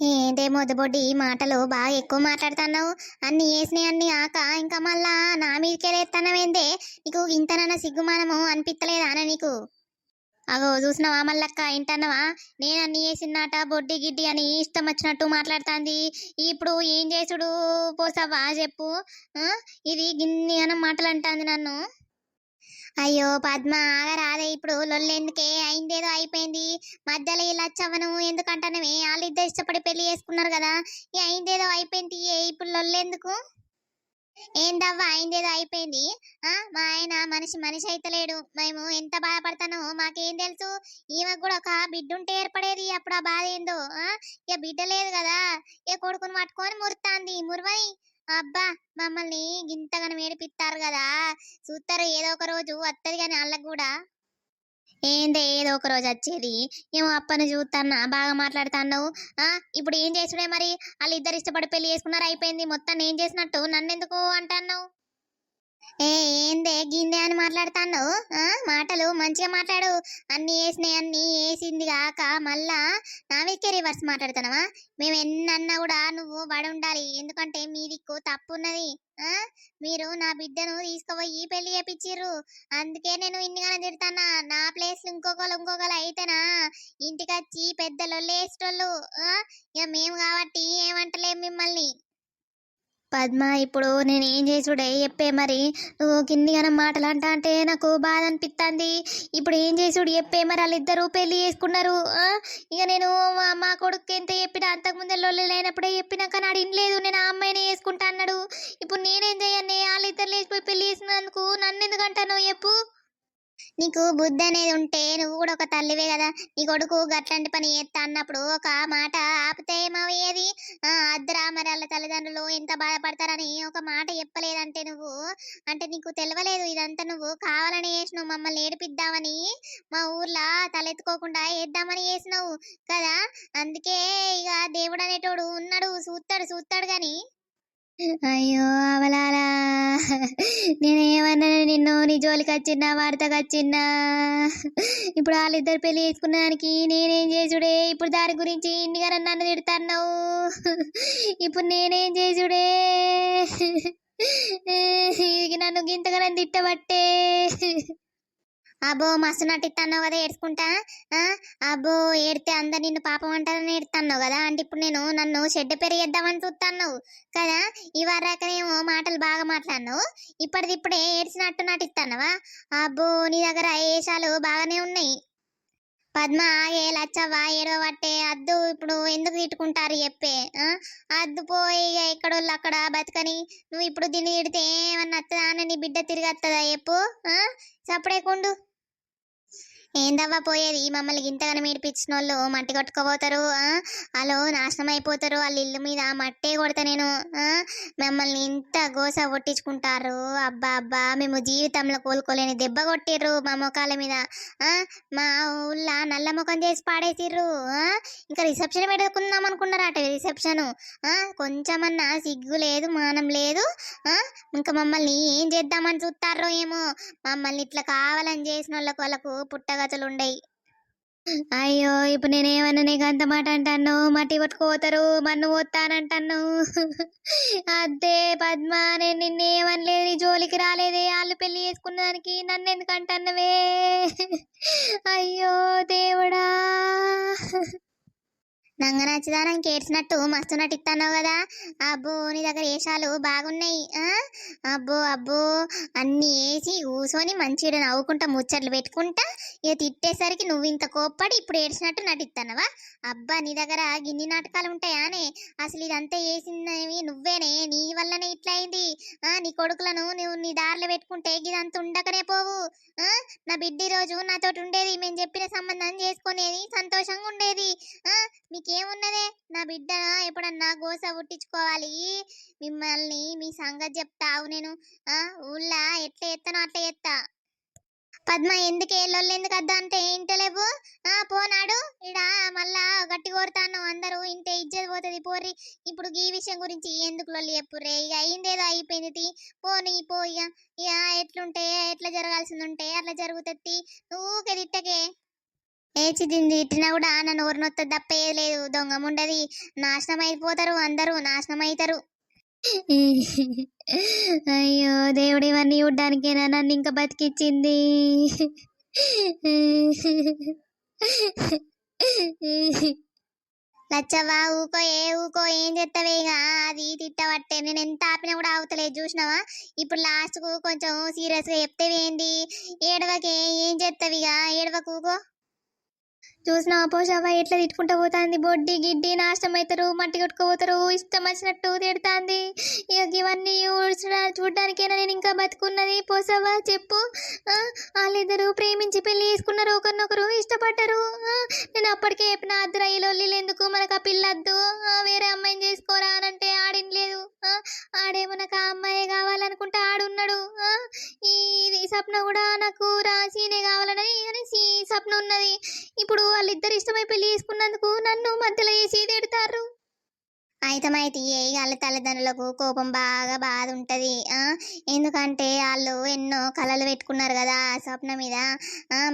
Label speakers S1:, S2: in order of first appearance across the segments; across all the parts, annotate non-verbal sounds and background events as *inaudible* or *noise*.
S1: ఏంటే మొదబొడ్డి మాటలు బాగా ఎక్కువ మాట్లాడుతున్నావు. అన్ని వేసినాయి అన్ని ఆక ఇంకా మళ్ళా నా మీదకే లేస్తున్నావేందే నీకు ఇంతనన్న సిగ్గుమానము అనిపిస్తలేదానా నీకు? అగో చూసినావా మల్లక్క ఏంటన్నావా నేను అన్ని వేసినాట బొడ్డి గిడ్డి అని ఇష్టం వచ్చినట్టు మాట్లాడుతుంది. ఇప్పుడు ఏం చేసుడు? పోసావా చెప్పు. ఇది గిన్ని అన్న మాటలు అంటాంది నన్ను. అయ్యో పద్మ ఆగరాదే ఇప్పుడు లొల్లెందుకే అయిందేదో అయిపోయింది. మధ్యలో ఇలా చవను ఎందుకంటానమే వాళ్ళిద్దరు ఇష్టపడి పెళ్ళి చేసుకున్నారు కదా. ఈ అయిందేదో అయిపోయింది ఏ ఇప్పుడు లొల్లెందుకు ఏందవ్వా అయిందేదో అయిపోయింది? ఆ మా ఆయన మనిషి మనిషి అయితలేడు మేము ఎంత బాధపడతానో మాకేం తెలుసు? ఈమెకు కూడా ఒక బిడ్డ ఉంటే ఏర్పడేది. అప్పుడు ఆ బాధ ఏందో? ఆ ఇక బిడ్డ లేదు కదా. ఇక కొడుకుని పట్టుకొని మురుతాంది మురువని. అబ్బా! మమ్మల్ని గింతగానే ఏడిపిస్తారు కదా చూస్తారు ఏదో ఒక రోజు వత్తది కానీ వాళ్ళకు కూడా ఏందే ఏదో ఒక రోజు వచ్చేది? ఏమో అప్పని చూస్తాన్నా బాగా మాట్లాడుతున్నావు. ఆ ఇప్పుడు ఏం చేసుడే మరి? వాళ్ళు ఇద్దరు ఇష్టపడి పెళ్ళి చేసుకున్నారు అయిపోయింది. మొత్తం ఏం చేసినట్టు? నన్ను ఎందుకు అంటున్నావు? ఏ ఏందే గిందే అని మాట్లాడుతాను మాటలు మంచిగా మాట్లాడు. అన్ని వేసినాయి అన్ని వేసింది కాక మళ్ళా నా మీదకే రివర్స్ మాట్లాడుతున్నావా? మేము ఎన్నన్నా కూడా నువ్వు పడి ఉండాలి. ఎందుకంటే మీ దిక్కు తప్పు ఉన్నది ఆ మీరు నా బిడ్డను తీసుకుపోయి పెళ్ళి చేపించిర్రు అందుకే నేను ఇన్నిగానే తిడతానా నా ప్లేస్ ఇంకొకరు ఇంకొకరు అయితేనా? ఇంటికి వచ్చి పెద్దలు లేచేటోళ్ళు. ఇక మేము కాబట్టి ఏమంటలేం మిమ్మల్ని. పద్మ ఇప్పుడు నేను ఏం చేసుడే చెప్పే మరి. నువ్వు కిందిగానే మాటలు అంటా అంటే నాకు బాధ అనిపిస్తుంది ఇప్పుడు ఏం చేసుడు చెప్పే మరి వాళ్ళిద్దరూ పెళ్ళి చేసుకున్నారు. ఇక నేను మా- కొడుకు ఎంత చెప్పినా అంతకుముందే లొల్లి లేనప్పుడే చెప్పినా కానీ ఆడు నేను ఆ అమ్మాయిని వేసుకుంటా అన్నాడు. ఇప్పుడు నేనేం చేయను వాళ్ళిద్దరు లేచిపోయి పెళ్ళి చేసినందుకు నన్ను ఎందుకు చెప్పు. నీకు బుద్ధి అనేది ఉంటే నువ్వు కూడా ఒక తల్లివే కదా. నీ కొడుకు గట్లాంటి పని చేస్తా అన్నప్పుడు ఒక మాట ఆపితే ఏమయ్యేది? ఆ అద్దరా మరి వాళ్ళ తల్లిదండ్రులు ఎంత బాధపడతారని ఒక మాట చెప్పలేదంటే నువ్వు? అంటే నీకు తెలియలేదు ఇదంతా నువ్వు కావాలని చేసినావు మమ్మల్ని ఏడిపిద్దామని? మా ఊర్లో తలెత్తుకోకుండా వేద్దామని చేసినావు కదా. అందుకే ఇక దేవుడు అనేటోడు ఉన్నాడు చూస్తాడు చూస్తాడు గాని అయ్యో అవలాలా. నేనేమన్నా నిన్ను నీ జోలికి వచ్చిన్నా వార్తకు వచ్చిన్నా ఇప్పుడు వాళ్ళిద్దరు పెళ్ళి చేసుకున్న దానికి నేనేం చేసుడే? ఇప్పుడు దాని గురించి ఇన్నిగా నన్ను తిడుతున్నావు. ఇప్పుడు నేనేం చేసుడే? ఇది నన్ను గింతగా తిట్టబట్టే. అబ్బో మస్తు నటిస్తున్నావు కదా ఏడ్చుకుంటా? ఆ? అబ్బో ఏడితే అందరు నిన్ను పాపం అంటారని ఏడుతున్నావు కదా అంటే ఇప్పుడు నేను నన్ను చెడ్డ పెరిగేద్దామని చూస్తున్నావు కదా ఇవరాకనేమో మాటలు బాగా మాట్లాడినావు ఇప్పటిదిప్పుడే ఏడ్చినట్టు నటిస్తున్నావా అబ్బో నీ దగ్గర ఏషాలు బాగానే ఉన్నాయి. పద్మ ఆగే లచ్చవ్వ ఏడవబట్టే అద్దు ఇప్పుడు ఎందుకు తిట్టుకుంటారు చెప్పే అద్దు పోయి ఎక్కడోళ్ళు అక్కడ బతకని నువ్వు ఇప్పుడు దీన్ని తిడితే ఏమన్నా వస్తుందా అని నీ బిడ్డ తిరిగి వస్తుందా చెప్పు చప్పుడేకుండు ఏందవ్వా పోయేది? మమ్మల్ని ఇంతగానే మీడిపించిన వాళ్ళు మట్టి కొట్టుకోపోతారు వాళ్ళు నాశనం అయిపోతారు వాళ్ళ ఇల్లు మీద మట్టే కొడతా నేను ఆ? మమ్మల్ని ఇంత గోస కొట్టించుకుంటారు. అబ్బా అబ్బా మేము జీవితంలో కోలుకోలేని దెబ్బ కొట్టిర్రు మా ముఖాల మీద మా ఊళ్ళో నల్ల ముఖం చేసి పాడేసిర్రు ఆ? ఇంకా రిసెప్షన్ పెట్టుకుందాం అనుకున్నారట రిసెప్షన్ కొంచెమన్నా సిగ్గు లేదు మానం లేదు ఇంకా మమ్మల్ని ఏం చేద్దామని చూస్తారో ఏమో? మమ్మల్ని ఇట్లా కావాలని చేసిన వాళ్ళకు వాళ్ళకు పుట్ట ఉండయి అయ్యో ఇప్పుడు నేనేమన్నా నీకు అంత మాట అంటాను మట్టి పట్టుకుపోతారు మన్ను పోతానంటాను అదే పద్మ నేను నిన్నేమనలేదు నీ జోలికి రాలేదే వాళ్ళు పెళ్ళి చేసుకున్న దానికి నన్ను ఎందుకు అంటున్నవే? అయ్యో దేవుడా! నంగనచ్చదానికి ఏడ్చినట్టు మస్తు నటిస్తున్నావు కదా. అబ్బో నీ దగ్గర వేషాలు బాగున్నాయి ఆ? అబ్బో అబ్బో అన్ని వేసి కూసోని మంచిగా నవ్వుకుంటా ముచ్చట్లు పెట్టుకుంటా ఇక తిట్టేసరికి నువ్వు ఇంత కోప్పడి ఇప్పుడు ఏడ్చినట్టు నటిస్తున్నావా అబ్బా నీ దగ్గర గిన్ని నాటకాలు ఉంటాయానే అసలు ఇదంతా వేసింది నువ్వేనే నీ వల్లనే ఇట్లా అయింది ఆ? నీ కొడుకులను నువ్వు నీ దారిలో పెట్టుకుంటే ఇదంతా ఉండకనే పోవు ఆ? నా బిడ్డ రోజు నాతోటి ఉండేది మేము చెప్పిన సంబంధం చేసుకునేది సంతోషంగా ఉండేది ఆ? నీకేమున్నదే నా బిడ్డ ఎప్పుడన్నా గోస పుట్టించుకోవాలి. మిమ్మల్ని మీ సంగతి చెప్తావు నేను. ఆ? ఎట్లా ఎత్తానో అట్లా ఎత్తా. పద్మ ఎందుకు ఎల్లొల్లు ఎందుకు అద్దా అంటే ఇంటలేవు ఆ? పోనాడు. ఇడ మళ్ళా గట్టి కొడతాను అందరూ ఇంతే ఇజ్జత్ పోతుంది. పోర్రి ఇప్పుడు ఈ విషయం గురించి ఎందుకు లొల్లి చెప్పుర్రే? ఇక అయిందేదో అయిపోయింది పోనీ పో ఇక ఇక ఎట్లుంటే ఎట్లా జరగాల్సింది ఉంటే అట్లా జరుగుతుంది నువ్వుకే తిట్టకే. ఏ చిదింది తిట్టినా కూడా నా నోరు నొత్త తప్పేయలేదు దొంగముండది దొంగ ఉండది నాశనం అయిపోతారు అందరూ. నాశనం అవుతారు అయ్యో దేవుడు ఇవన్నీ చూడ్డానికేనా? నన్ను ఇంకా బతికిచ్చింది. లచ్చవ్వా ఊకో ఏ ఊకో ఏం చేస్తావే ఇక అది తిట్టబట్టే నేను ఎంత ఆపినా కూడా ఆగుతలేదు. చూసినావా? ఇప్పుడు లాస్ట్కు కొంచెం సీరియస్గా చెప్తేవేంది ఏడవకే ఏం చెత్తవిగా? ఇక ఏడవకు ఊకో. చూసిన పోషావా ఎట్లా తిట్టుకుంటూ పోతుంది? బొడ్డి గిడ్డి నాశనం అవుతారు మట్టి కొట్టుకుపోతారు ఇష్టం వచ్చినట్టు తిడుతుంది. ఇక ఇవన్నీ చూడడానికైనా నేను ఇంకా బతుకున్నది. పోసావా చెప్పు. ఆ, వాళ్ళిద్దరూ ప్రేమించి పెళ్ళి చేసుకున్నారు. ఒకరినొకరు ఇష్టపడ్డారు. నేను అప్పటికే చెప్పిన అద్దరు అయ్యలోళ్ళు ఎందుకు? మనకు ఆ పిల్లద్దు వేరే అమ్మాయిని చేసుకోరా అని అంటే ఆడిన ఆడేమో నాకు ఆ కావాలనుకుంటే ఆడున్నాడు. ఈ ఈ సప్న కూడా నాకు రాసీనే కావాలని అనేసి సప్న ఉన్నది. ఇప్పుడు వాళ్ళిద్దరు ఇష్టమై పెళ్ళి చేసుకున్నందుకు నన్ను మధ్యలో వేసి తిడతారు అయితమైతే వాళ్ళ తల్లిదండ్రులకు కోపం బాగా బాధ ఉంటుంది ఎందుకంటే వాళ్ళు ఎన్నో కళలు పెట్టుకున్నారు కదా ఆ స్వప్న మీద.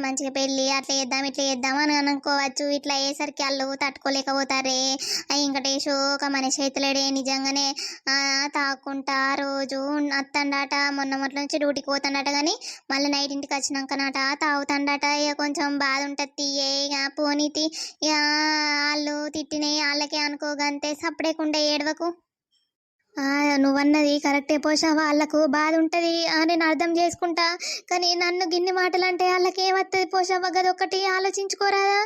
S1: మంచిగా పెళ్ళి అట్లా చేద్దాం ఇట్లా చేద్దాం అని అనుకోవచ్చు. ఇట్లా అయ్యేసరికి వాళ్ళు తట్టుకోలేకపోతారే. ఆ ఒక మనిషి అయితలేడే నిజంగానే. తాకుంటా రోజు అత్తండాట. మొన్న మొట్ల నుంచి డ్యూటీకి పోతాడట కానీ మళ్ళీ నైట్ ఇంటికి వచ్చినాకనట తాగుతాడట. ఇక కొంచెం బాధ ఉంటుంది తీయే ఇక పోనీతి. ఇక వాళ్ళు తిట్టినవి వాళ్ళకే అనుకోగంతే. లేకుండా ఏడవకు. నువ్వన్నది కరెక్టే పోషా వాళ్ళకు బాధ ఉంటుంది అని నేను అర్థం చేసుకుంటా. కానీ నన్ను గిన్ని మాటలు అంటే వాళ్ళకి ఏమత్తది పోషావ గదొక్కటి ఆలోచించుకోరాదా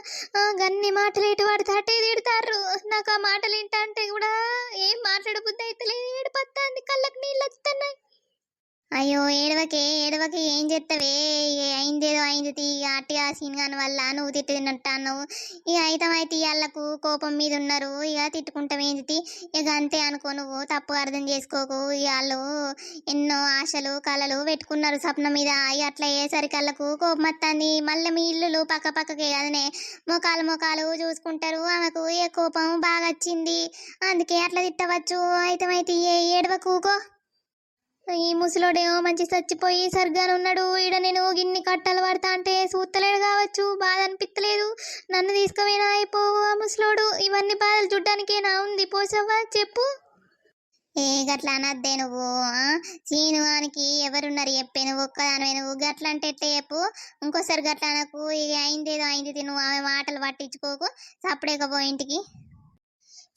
S1: గన్ని మాటలు ఎటు పడితే అటే తిడతారు. నాకు ఆ మాటలు ఏంటంటే కూడా ఏం మాట్లాడబుద్ధి అయితే లేదు ఏడు పత్తా కళ్ళకు నీళ్ళు వస్తున్నాయి. అయ్యో ఏడవకే ఏడవకే ఏం చెత్తవే? అయిందేదో అయింది తీ అట్టి ఆ సీన్ కాని వల్ల నువ్వు తిట్టినట్టు అన్నావు. ఇక అయితమైతే వాళ్ళకు కోపం మీద ఉన్నారు. ఇక తిట్టుకుంటాం ఏంది తీ. ఇక అంతే అనుకో నువ్వు తప్పు అర్థం చేసుకోకు. ఇక వాళ్ళు ఎన్నో ఆశలు కళలు పెట్టుకున్నారు స్వప్నం మీద. ఇక అట్లా అయ్యేసరికి వాళ్ళకు కోపం వస్తుంది మళ్ళీ మీ ఇల్లులు పక్క పక్కకే కదనే మొఖాలు మొఖాలు చూసుకుంటారు. ఆమెకు ఏ కోపం బాగా వచ్చింది. అందుకే అట్లా తిట్టవచ్చు. అయితమైతే ఏ ఏడవకూకో ఈ ముసలోడేమో మంచి చచ్చిపోయి సరిగ్గానే ఉన్నాడు. ఈడ నేను గిన్ని కట్టలు పడతా అంటే సూత్తలేడు కావచ్చు బాధ అనిపించలేదు నన్ను తీసుకుపోయినా అయిపోవు ఆ ముసలోడు. ఇవన్నీ బాధలు చూడ్డానికేనా ఉంది. పోసవ్వా చెప్పు. ఏ గట్లా అనద్దే నువ్వు ఆ? ఎవరున్నారు చెప్పే నువ్వు ఒక్కదానివే నువ్వు. గట్లా అంటే ఎట్లా చెప్పు? ఇంకోసారి గట్లా నాకు ఇక అయిందేదో అయింది తీ, నువ్వు ఆమె మాటలు పట్టించుకోకు. సప్పుడేకపో ఇంటికి.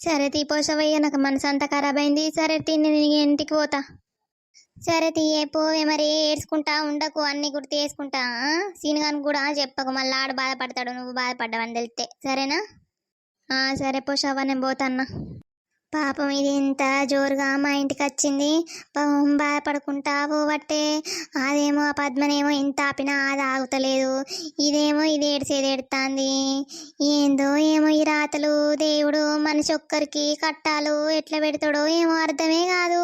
S1: సరే తీపోసవయ్య నాకు మనసు అంతా ఖరాబ్ అయింది సరే తిని నేను ఇంటికి పోతా. సరే తీయే పోవే మరి ఏడ్చుకుంటా ఉండకు అన్ని గుర్తు చేసుకుంటా సీనుగానికి కూడా చెప్పకు మళ్ళీ ఆడు బాధపడతాడు నువ్వు బాధపడ్డావని తెలిస్తే. సరేనా? సరే పోషావా నేను పోతాన్నా పాపం ఇది ఇంత జోరుగా మా ఇంటికి వచ్చింది. పాపం బాధపడుకుంటా పోవట్టే అదేమో ఆ పద్మనేమో ఇంత ఆపినా అది ఆగుతలేదు. ఇదేమో ఇది ఏడ్చేది ఏడుతాంది. ఏందో ఏమో ఈ రాతలు దేవుడు మనిషి ఒక్కరికి కట్టాలు ఎట్లా పెడతాడో ఏమో అర్థమే కాదు.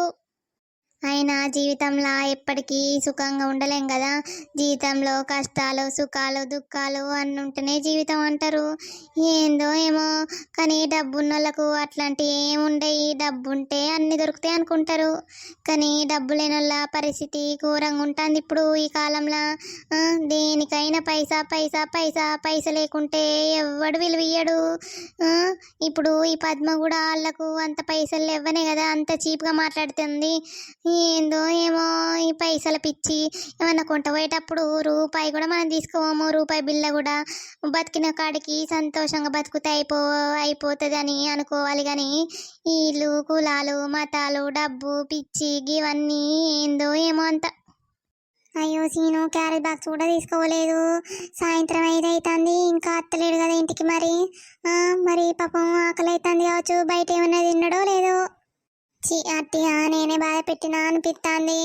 S1: అయినా జీవితంలో ఎప్పటికీ సుఖంగా ఉండలేం కదా. జీవితంలో కష్టాలు సుఖాలు దుఃఖాలు అన్నీ ఉంటేనే జీవితం అంటారు. ఏందో ఏమో కానీ డబ్బున్న వాళ్ళకు అట్లాంటి ఏముండయి. డబ్బు ఉంటే అన్ని దొరుకుతాయి అనుకుంటారు. కానీ డబ్బు లేని వాళ్ళ పరిస్థితి ఘోరంగా ఉంటుంది ఇప్పుడు ఈ కాలంలో. దేనికైనా పైసా పైసా పైసా పైస లేకుంటే ఎవడు విలువయ్యడు ఇప్పుడు ఈ పద్మ కూడా వాళ్ళకు అంత పైసలు ఇవ్వనే కదా. అంత చీప్గా మాట్లాడుతుంది. ఏందో ఏమో ఈ పైసల పిచ్చి ఏమన్నా కొంట పోయేటప్పుడు రూపాయి కూడా మనం తీసుకోము రూపాయి బిల్ల కూడా. బతికిన కాడికి సంతోషంగా బతుకుతే అయిపో అయిపోతుంది అని అనుకోవాలి కానీ ఇల్లు కులాలు మతాలు డబ్బు పిచ్చి ఇవన్నీ ఏందో ఏమో అంత. అయ్యో సీను క్యారెట్ బాక్స్ కూడా తీసుకోలేదు. సాయంత్రం ఐదు అవుతుంది ఇంకా అత్తలేడు కదా ఇంటికి మరి. మరి పాపం ఆకలి అవుతుంది కావచ్చు బయట ఏమన్నా తిన్నాడో లేదో. చి అట్టిగా నేనే బాధ పెట్టినా అనిపిస్తుంది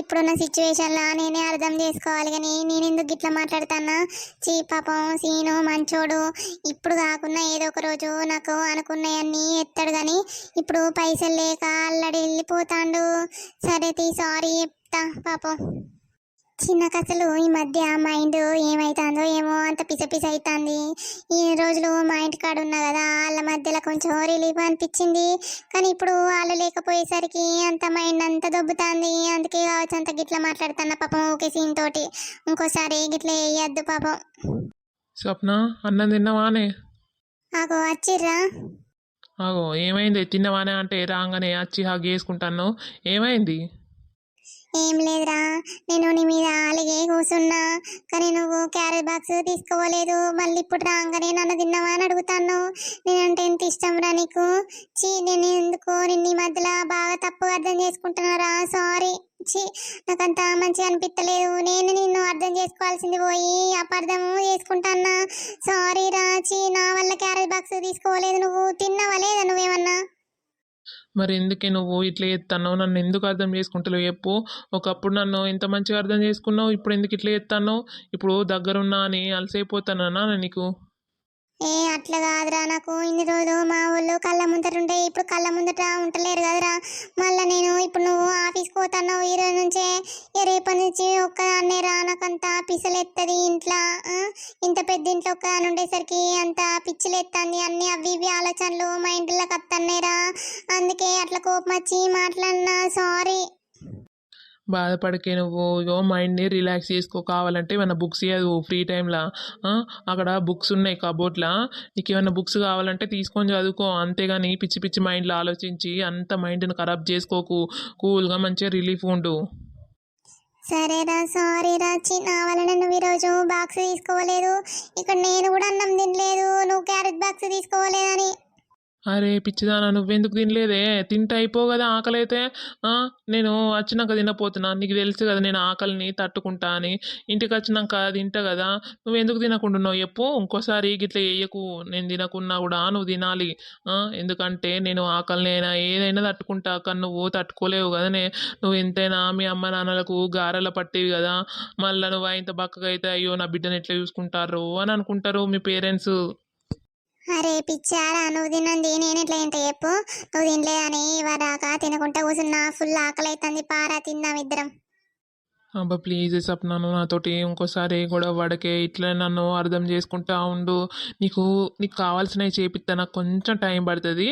S1: ఇప్పుడున్న సిచ్యువేషన్లో నేనే అర్థం చేసుకోవాలి కానీ నేను ఎందుకు గిట్లా మాట్లాడుతానా చీ పాపం సీను మంచోడు. ఇప్పుడు కాకుండా ఏదో ఒక రోజు నాకు అనుకున్నాయన్నీ ఎత్తాడు కానీ ఇప్పుడు పైసలు లేక అల్లడి వెళ్ళిపోతాండు. సరే తీ సారీ చెప్తా పాపం. చిన్నకు అసలు ఈ మధ్య మైండ్ ఏమైతుందో ఏమో అంత పిస పిస అవుతుంది ఈ రోజులు మా ఇంటి కాడ ఉన్నా కదా వాళ్ళ మధ్యలో కొంచెం రిలీఫ్ అనిపించింది. కానీ ఇప్పుడు వాళ్ళు లేకపోయేసరికి అంత మైండ్ అంత దొబ్బుతుంది. అందుకే కావచ్చు అంత గిట్ల మాట్లాడుతున్న పాపం ఓకే సీన్ తోటి. ఇంకోసారి గిట్ల వేయద్దు పాపం.
S2: స్వప్న అన్నం తిన్నవానే
S3: ఆగో వచ్చిర్రా
S2: ఆగో ఏమైంది? తిన్నవానే అంటే రాగానే వచ్చి హగ్ చేసుకుంటాను ఏమైంది?
S3: ఏం లేదురా నేను కూసున్నా కానీ నువ్వు క్యారెట్ బాక్స్ తీసుకోలేదు మళ్ళీ ఇప్పుడు రాగానే నన్ను తిన్నావా అని అడుగుతాను. నేనంటే ఎంత ఇష్టం రా నీకు? చీ నేను ఎందుకు నిన్ను ఈ మధ్యలో బాగా తప్పు అర్థం చేసుకుంటున్నారా? సారీ. చీ నాకంత మంచిగా అనిపించలేదు నేను నిన్ను అర్థం చేసుకోవాల్సింది పోయి అపార్థం చేసుకుంటానా సారీ రా. చీ నా వల్ల క్యారెట్ బాక్స్ తీసుకోలేదు నువ్వు. తిన్నావా లేదా నువ్వేమన్నా?
S2: మరి ఎందుకే నువ్వు ఇట్లా ఎత్తాను నన్ను ఎందుకు అర్థం చేసుకుంటలేవు? చెప్పు. ఒకప్పుడు నన్ను ఇంత మంచిగా అర్థం చేసుకున్నావు ఇప్పుడు ఎందుకు ఇట్లా చేస్తున్నావు ఇప్పుడు దగ్గరున్నా అని అలసైపోతానన్నా నీకు.
S3: ఏ అట్లా కాదురా. నాకు ఇన్ని రోజులు మా ఊళ్ళో కళ్ళ ముందట ఉంటే ఇప్పుడు కళ్ళ ముందట ఉంటలేరు కదరా. మళ్ళీ నేను ఇప్పుడు నువ్వు ఆఫీస్కి పోతున్నావు ఈ రోజు నుంచే ఇక రేపటి నుంచి ఒక్కదాన్నే రా. నాకంత పిసలెత్తది ఇంట్లో ఇంత పెద్ద ఇంట్లో ఒక్కదాని ఉండేసరికి అంత పిచ్చిలెత్తంది అన్ని అవి ఇవి ఆలోచనలు మా ఇంట్లోకి వస్తున్నాయిరా అందుకే అట్లా కోపం వచ్చి మాట్లాడినా సారీ.
S2: బాధపడకే నువ్వు. ఇగో మైండ్ని రిలాక్స్ చేసుకో. కావాలంటే ఏమైనా బుక్స్ ఇవ్వదు ఫ్రీ టైంలో అక్కడ బుక్స్ ఉన్నాయి కబోర్డ్లో నీకు ఏమైనా బుక్స్ కావాలంటే తీసుకొని చదువుకో. అంతేగాని పిచ్చి పిచ్చి మైండ్లో ఆలోచించి అంత మైండ్ని ఖరాబ్ చేసుకోకు. కూల్గా మంచిగా రిలీఫ్ ఉండు.
S3: సరేరా సారీరా చి నా వలన నువ్వు ఈరోజు బాక్స్ తీసుకోలేదు. ఇక్కడ నేను కూడా అన్నం తినలేదు. నువ్వు క్యారెట్ బాక్స్ తీసుకోలేదని.
S2: అరే పిచ్చిదానా నువ్వెందుకు తినలేదే? తింటే అయిపో కదా ఆకలి అయితే నేను వచ్చినాక తినపోతున్నా. నీకు తెలుసు కదా నేను ఆకలిని తట్టుకుంటా అని. ఇంటికి వచ్చినాక తింటా కదా. నువ్వెందుకు తినకుంటున్నావు చెప్పు. ఇంకోసారి గిట్ల వేయకు నేను తినకున్నా కూడా నువ్వు తినాలి. ఎందుకంటే నేను ఆకలిని అయినా ఏదైనా తట్టుకుంటా. కానీ నువ్వు తట్టుకోలేవు కదనే నువ్వు ఎంతైనా మీ అమ్మ నాన్నలకు గారెల పట్టేవి కదా. మళ్ళీ నువ్వు ఇంత బక్కగా అయితే అయ్యో నా బిడ్డను ఎట్లా చూసుకుంటారు అని అనుకుంటారు మీ పేరెంట్స్.
S3: అరే పిచ్చారా నువ్వు తినంది నేను ఎట్లా ఏంటో చెప్పు. నువ్వు తినలేదని ఇవ్వరాక తినకుంటా కూర్చున్నా ఫుల్ ఆకలి అవుతుంది పారా తిందాం ఇద్దరం.
S2: అబ్బా ప్లీజ్ సప్నాను నాతోటి ఇంకోసారి గొడవ పడకే ఇట్లా నన్ను అర్థం చేసుకుంటా ఉండు. నీకు నీకు కావాల్సినవి చేపిస్తా నాకు కొంచెం టైం పడుతుంది.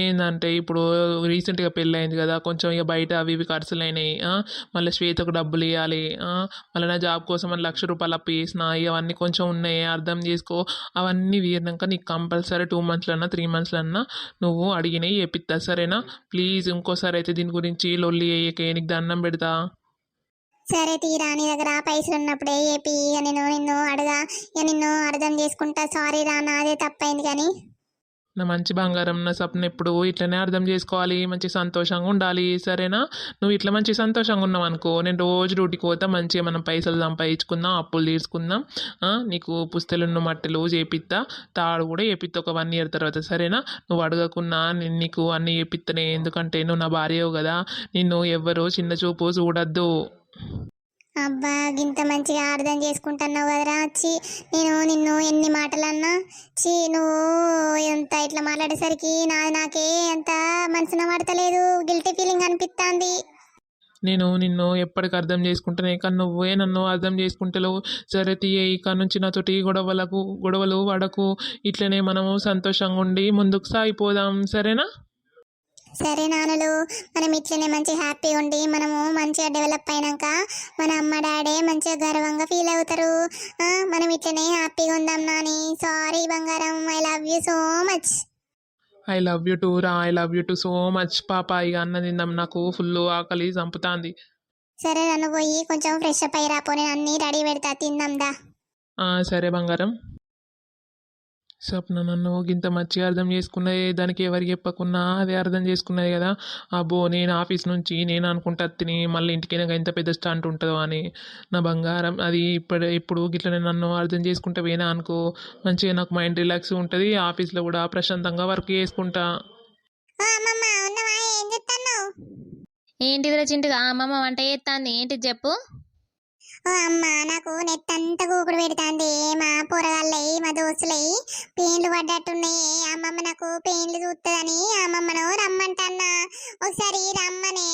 S2: ఏంటంటే ఇప్పుడు రీసెంట్గా పెళ్ళి అయింది కదా కొంచెం ఇక బయట అవి ఇవి ఖర్చులు అయినాయి మళ్ళీ శ్వేతకు డబ్బులు ఇవ్వాలి మళ్ళీ నా జాబ్ కోసం అని లక్ష రూపాయలు అప్పు చేసిన ఇవన్నీ కొంచెం ఉన్నాయి అర్థం చేసుకో. అవన్నీ వీరినాక నీకు కంపల్సరీ టూ మంత్స్లన్నా త్రీ మంత్స్లన్నా నువ్వు అడిగినవి చేపిస్తా సరేనా? ప్లీజ్ ఇంకోసారి అయితే దీని గురించి లొల్లి వేయకే నీకు దండం పెడతా.
S3: సరే తీరా నీ దగ్గర పైసలు ఉన్నప్పుడే ఏపి ఇక నేను నిన్ను అడగా ఇక నిన్ను అర్థం చేసుకుంటా. సారీ రా నాదే తప్పైంది కానీ.
S2: నా మంచి బంగారం నా సప్న ఎప్పుడు ఇట్లనే అర్థం చేసుకోవాలి. మంచి సంతోషంగా ఉండాలి సరేనా? నువ్వు ఇట్లా మంచి సంతోషంగా ఉన్నావు అనుకో నేను రోజు డ్యూటీకి పోతా మంచిగా మనం పైసలు సంపాదించుకుందాం అప్పులు తీసుకుందాం నీకు పుస్తలున్న మట్టెలు చేపిస్తా. తాడు కూడా చేపిస్తా ఒక వన్ ఇయర్ తర్వాత సరేనా? నువ్వు అడగకున్నా నేను నీకు అన్నీ చేపిస్తానే ఎందుకంటే నువ్వు నా భార్యవు కదా. నిన్ను ఎవ్వరూ చిన్న చూపు చూడద్దు.
S3: అబ్బా గింత మంచిగా అర్థం చేసుకుంటున్నావు కదరా చి నేను నిన్ను ఎన్ని మాటలన్నా చి నువ్వు ఎంత ఇట్లా మాట్లాడేసరికి నాది నాకే ఎంత మనసున పడతలేదు గిల్టీ ఫీలింగ్ అనిపిస్తుంది
S2: నేను నిన్ను ఎప్పటికి అర్థం చేసుకుంటానే కానీ నువ్వే నన్ను అర్థం చేసుకుంటలేవు సరే తీయ ఇక నుంచి నాతోటి గొడవలకు గొడవలు పడకు. ఇట్లనే మనము సంతోషంగా ఉండి ముందుకు సాగిపోదాం సరేనా?
S3: సరే నాన్నలు మనం ఇట్లనే మంచి హ్యాపీ ఉండి మనము మంచిగా డెవలప్ అయినాక మన అమ్మ డాడీ మంచిగా గర్వంగా ఫీల్ అవుతారు. మనం ఇట్లనే హ్యాపీగా ఉందాం నాని. సారీ బంగారం I love you so much
S2: I love you too రా I love you too so much పాప ఇక అన్న తిందాం నాకు ఫుల్ ఆకలి చంపుతాంది.
S3: సరే నన్ను పోయి కొంచెం ఫ్రెష్ అప్ అయ్యి రాపో నేను అన్ని రెడీ పెడతా తిందాం దా.
S2: ఆ, సరే బంగారం. స్వప్న నన్ను గింత మంచిగా అర్థం చేసుకున్నది దానికి ఎవరికి చెప్పకున్నా అదే అర్థం చేసుకున్నది కదా. అబ్బో నేను ఆఫీస్ నుంచి నేను అనుకుంటా తిని మళ్ళీ ఇంటికి నాకు ఎంత పెద్ద స్టాంట్ ఉంటుందో అని. నా బంగారం అది ఇప్పుడు ఇప్పుడు గిట్లనే నన్ను అర్థం చేసుకుంటే పోయినా అనుకో మంచిగా నాకు మైండ్ రిలాక్స్ ఉంటుంది ఆఫీస్లో కూడా ప్రశాంతంగా వర్క్ చేసుకుంటా.
S1: ఏంటిదిరా చింటుగా? అమ్మమ్మ వంట చేస్తాంది ఏంటిది చెప్పు?
S3: ఓ అమ్మ నాకు నెత్తంతా కూకుడు పెడుతుంది. మా పొరగాళ్ళయి మా దోస్తులయి పెయిన్లు పడ్డట్టున్నాయి. అమ్మమ్మ నాకు పెయిన్లు చూస్తుందని అమ్మమ్మను రమ్మంటన్నా. ఒకసారి రమ్మనే.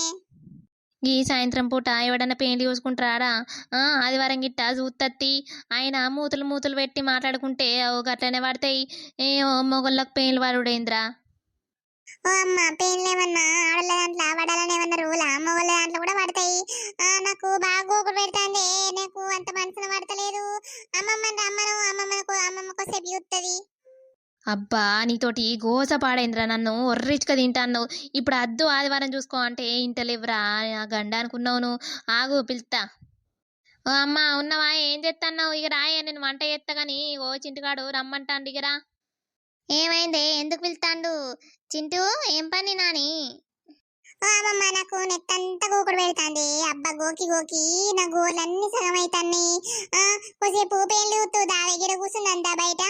S1: ఈ సాయంత్రం పూట ఎవడన్నా పెయింట్లు చూసుకుంటారా ఆ, ఆదివారం గిట్ట చూత్తత్తి. ఆయన మూతులు మూతులు పెట్టి మాట్లాడుకుంటే ఓ గట్లనే పడతాయి. ఏ మొగళ్ళకు పెయిన్లు పడుడేంద్రా?
S3: ఓ అమ్మ పెయిన్లు ఏమన్నా ఆడల దాంట్లో పడాలని ఏమన్నా రూలా? వాళ్ళ దాంట్లో కూడా పడతాయి. ఆ, నాకు బాగా ఒకటి పెడుతుంది. నాకు అంత మనసులో పడతలేదు. అమ్మమ్మ రమ్మను అమ్మమ్మకు అమ్మమ్మకు సేపు చూస్తుంది
S1: అబ్బా నీతోటి గోస పాడైందిరా నన్ను. ఒర్రిచ్చుక తింటాను ఇప్పుడు అద్దు ఆదివారం చూసుకో అంటే ఇంటలేవురా గండ అనుకున్నావు నువ్వు ఆగు పిలుస్తా ఓ అమ్మ ఉన్నవా? ఏం చేస్తాన్నావు ఇక రాయే నేను వంట చేస్తా గాని ఓ చింటిగాడు రమ్మంటాండి ఇక రా.
S3: ఏమైంది? ఎందుకు పిలుతాండు చింటూ ఏం పని నాని? అమ్మమ్మ నాకు నెత్తంతా గోకుడు పెడుతుంది. అబ్బా గోకి గోకి నా గోర్లన్నీ సగం అవుతాయి కొద్దిసేపు పెయిన్లు దా దగ్గర కూర్చుందంతా బయట.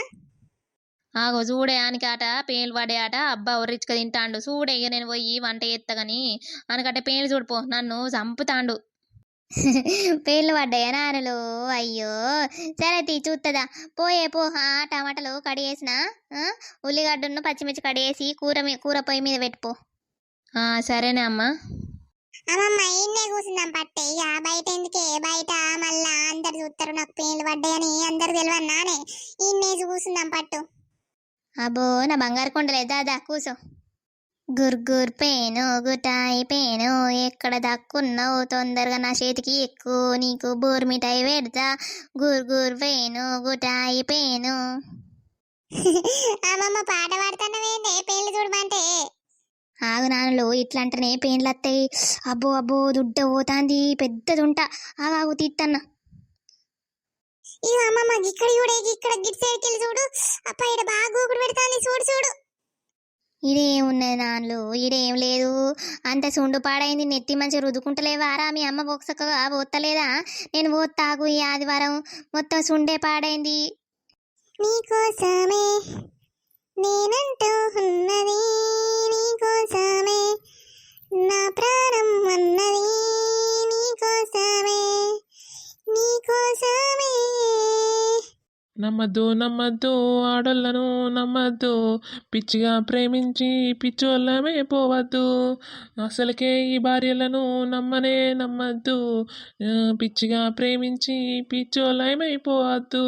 S1: ఆగో చూడే ఆనికాట పేలు పడే ఆట అబ్బా ఒర్రిచ్చుక తింటాండు. చూడే ఇక నేను పోయి వంట చేస్తా గాని అనకట్టే పేలు చూడిపో నన్ను చంపుతాండు.
S3: పేర్లు పడ్డాయా నానులు అయ్యో! సరే తీ చూస్తుందా పోయే పో. ఆ, టమాటాలు కడిగేసిన ఉల్లిగడ్డను పచ్చిమిర్చి కడిగేసి కూర కూర పొయ్యి మీద పెట్టుపో
S1: ఆ సరేనే అమ్మా.
S3: అమ్మమ్మ ఇన్నే కూర్చుందాం పట్టే. ఇక బయట ఎందుకే? బయట మళ్ళా అందరు చూస్తారు నాకు పేర్లు పడ్డాయని అందరు తెలియన్నానే ఇన్నే కూర్చుందాం పట్టు. అబ్బో నా బంగారు కొండలే. దాదా కూసో. గుర్గుర్ పేను గుటాయి పేను ఎక్కడ దక్కున్నావు? తొందరగా నా చేతికి ఎక్కువ నీకు బోర్ మిఠాయి పెడతా. గుర్గుర్ పేను గుటాయి పేను. అమ్మమ్మ పాట పాడుతున్నవేందే పేర్లు చూడమంటే. ఆగు నాన్నలు ఇట్లా అంటేనే పెయిన్లు వస్తాయి అబ్బో అబ్బో దుడ్డ పోతాంది పెద్దదుంట ఆగాగు తీత్తన్న. ఇక అమ్మమ్మ ఇక్కడ చూడే ఇక్కడ గిట్ సైడ్కి చూడు. అప్ప ఇక్కడ బాగా గూకుడు పెడతాంది చూడు చూడు. ఇదేమున్నది నాన్నలు ఇదేం లేదు. అంత సుండు పాడైంది నెత్తి మంచిగా రుద్దుకుంటలేవారా మీ అమ్మ బొక్సక్కగా పోతలేదా నేను పోతాగు ఈ ఆదివారం. మొత్తం సుండే పాడైంది. నీకోసమే నేనంటూ ఉన్నది. నీకోసమే నా ప్రాణం అన్నది. నీకోసమే నీకోసమే.
S2: నమ్మద్దు నమ్మద్దు ఆడోళ్ళను నమ్మద్దు పిచ్చిగా ప్రేమించి పిచ్చోళ్ళమే పోవద్దు. అసలుకే ఈ భార్యలను నమ్మనే నమ్మద్దు. పిచ్చిగా ప్రేమించి పిచ్చోళ్ళమైపోవద్దు.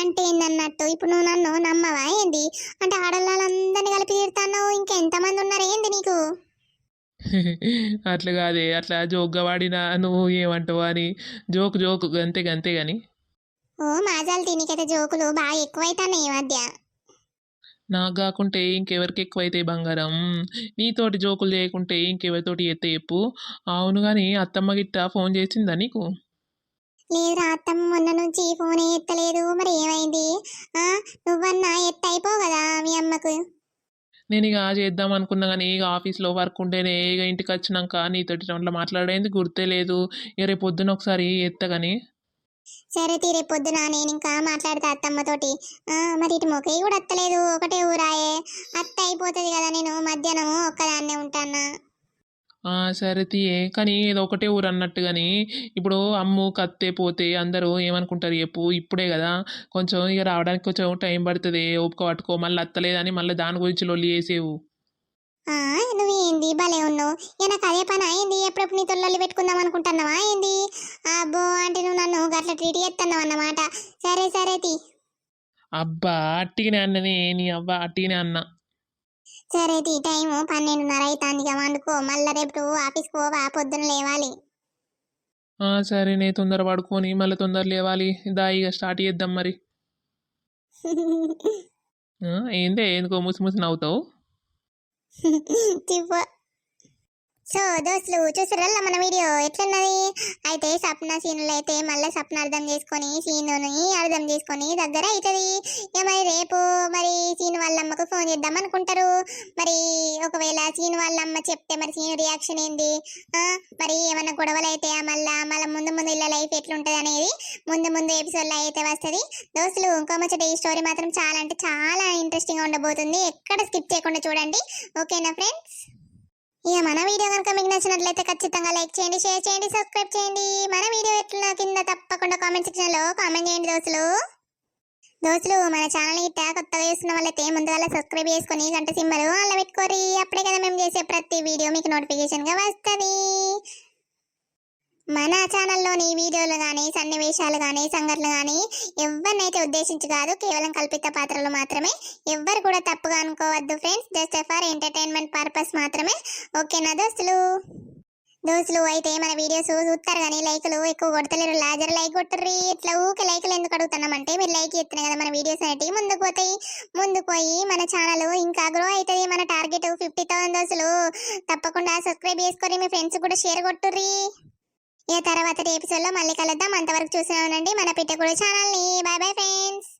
S3: అంటే ఏందన్నట్టు? ఇప్పుడు నువ్వు నన్ను నమ్మవా ఏంది? అంటే ఆడవాళ్ళందరినీ కలిపి తీరుతాన్నావు ఇంకా ఎంతమంది ఉన్నారు ఏంది నీకు? *laughs*
S2: అట్లా కాదే అట్లా జోక్గా వాడినా నువ్వు ఏమంటావు అని? జోక్ జోక్ గంతే గంతే గాని
S3: ఓ మాజాలు తినికైతే జోకులు బాగా ఎక్కువైతున్నాయి ఈ మధ్య.
S2: నాకు కాకుంటే ఇంకెవరికి ఎక్కువైతాయి బంగారం? నీతోటి జోకులు చేయకుంటే ఇంకెవరితోటి ఎత్తే చెప్పు. అవును కానీ అత్తమ్మ గిట్ట ఫోన్ చేసిందా నీకు?
S3: లేదురా అత్తమ్మ మొన్న నుంచి ఫోన్ ఎత్తలేదు. మరి ఏమైంది? ఆ నువ్వన్నా ఎత్త అయిపోవు కదా మీ అమ్మకు?
S2: నేను ఇక చేద్దాం అనుకున్నా కానీ ఇక ఆఫీస్లో వర్క్ ఉంటేనే ఇక ఇంటికి వచ్చినాక నీతోటి మాట్లాడేది గుర్తే లేదు. ఇక రేపు పొద్దున ఒకసారి ఎత్త కానీ
S3: సరే తీరే పొద్దున నేను ఇంకా మాట్లాడతా అత్తమ్మతోటి. ఆ, మరి ఇటు మొక్కయి కూడా అత్తలేదు ఒకటే ఊరాయే. అత్త అయిపోతుంది కదా నేను మధ్యాహ్నము ఒక్కదాన్నే ఉంటానా?
S2: ఆ, సరే తీయే కానీ ఇది ఒకటే ఊరు అన్నట్టు కానీ ఇప్పుడు అమ్ము కత్తే పోతే అందరూ ఏమనుకుంటారు చెప్పు ఇప్పుడే కదా. కొంచెం ఇక రావడానికి కొంచెం టైం పడుతుంది ఓపిక పట్టుకో మళ్ళీ అత్తలేదని మళ్ళీ దాని గురించి లొల్లి చేసేవు.
S3: ఆ, నువ్వు ఏంది భలే ఉన్నావు. ఇక నాకు అదే పని అయింది ఎప్పుడప్పుడు నీ తొల్లలు పెట్టుకుందాం అనుకుంటున్నావా? అబ్బా
S2: అట్టిగానే అన్ననే నీ అవ్వ అట్టిగానే అన్న.
S3: సరే తీ టైం పన్నెండున్నర అవుతుంది ఇక వండుకో. మళ్ళీ రేపు ఆఫీస్కి పోవా పొద్దున లేవాలి.
S2: ఆ, సరేనే తొందర పడుకొని మళ్ళీ తొందర లేవాలి. దా ఇక స్టార్ట్ చేద్దాం మరి. *laughs* ఏందే ఎందుకో ముసి ముసి నవ్వుతావు?
S3: సో దోస్తులు చూసారల్లా మన వీడియో? ఎట్లున్నది? అయితే సప్న సీన్లు అయితే మళ్ళీ సప్న అర్థం చేసుకొని సీనుని అర్థం చేసుకొని దగ్గర అవుతుంది. ఇక మరి రేపు మరి సీను వాళ్ళ అమ్మకు ఫోన్ చేద్దాం అనుకుంటారు. మరి ఒకవేళ సీను వాళ్ళ అమ్మ చెప్తే మరి సీను రియాక్షన్ ఏంది? మరి ఏమైనా గొడవలు అయితే మళ్ళా మళ్ళీ ముందు ముందు ఇలా లైఫ్ ఎట్లుంటుంది అనేది ముందు ముందు ఎపిసోడ్లో అయితే వస్తుంది. దోస్తులు ఇంకో ముచ్చట ఈ స్టోరీ మాత్రం చాలా అంటే చాలా ఇంట్రెస్టింగ్ ఉండబోతుంది. ఎక్కడ స్కిప్ చేయకుండా చూడండి. ఓకేనా ఫ్రెండ్స్ ఇక మన వీడియో కనుక మీకు నచ్చినట్లయితే ఖచ్చితంగా లైక్ చేయండి షేర్ చేయండి సబ్స్క్రైబ్ చేయండి. మన వీడియో ఎట్లా కింద తప్పకుండా కామెంట్ సెక్షన్లో కామెంట్ చేయండి దోస్తులు. దోస్తులు మన ఛానల్ గిట్ట కొత్తగా చేస్తున్న వాళ్ళైతే ముందుగా సబ్స్క్రైబ్ చేసుకుని గంట సింబలు అలా పెట్టుకోరి అప్పుడే కదా మేము చేసే ప్రతి వీడియో మీకు నోటిఫికేషన్గా వస్తుంది. మన ఛానల్లోని వీడియోలు కానీ సన్నివేశాలు కానీ సంఘటనలు కానీ ఎవరినైతే ఉద్దేశించి కాదు కేవలం కల్పిత పాత్రలు మాత్రమే ఎవ్వరు కూడా తప్పుగా అనుకోవద్దు friends just for entertainment purpose మాత్రమే. ఓకేనా దోస్తులు? దోస్తులు అయితే మన వీడియోస్ చూస్తారు కానీ లైకులు ఎక్కువ కొడతలేరు. లాజర్ లైక్ కొట్టరు ఇట్లా ఊకే లైకులు ఎందుకు అడుగుతున్నామంటే మీరు లైక్ ఇస్తున్నారు కదా మన వీడియోస్ అనేటివి ముందుకు పోతాయి. ముందుకు పోయి మన ఛానల్ ఇంకా గ్రో అవుతుంది. మన టార్గెట్ ఫిఫ్టీ థౌసండ్ దోస్తులు. తప్పకుండా సబ్స్క్రైబ్ చేసుకొని మీ ఫ్రెండ్స్ కూడా షేర్ కొట్టుర్రీ. ఇక తర్వాత ఎపిసోడ్లో మళ్ళీ కలుద్దాం. అంతవరకు చూసిన ఉండండి. మన పిట్టకుడు ఛానల్ని బాయ్ బాయ్ ఫ్రెండ్స్.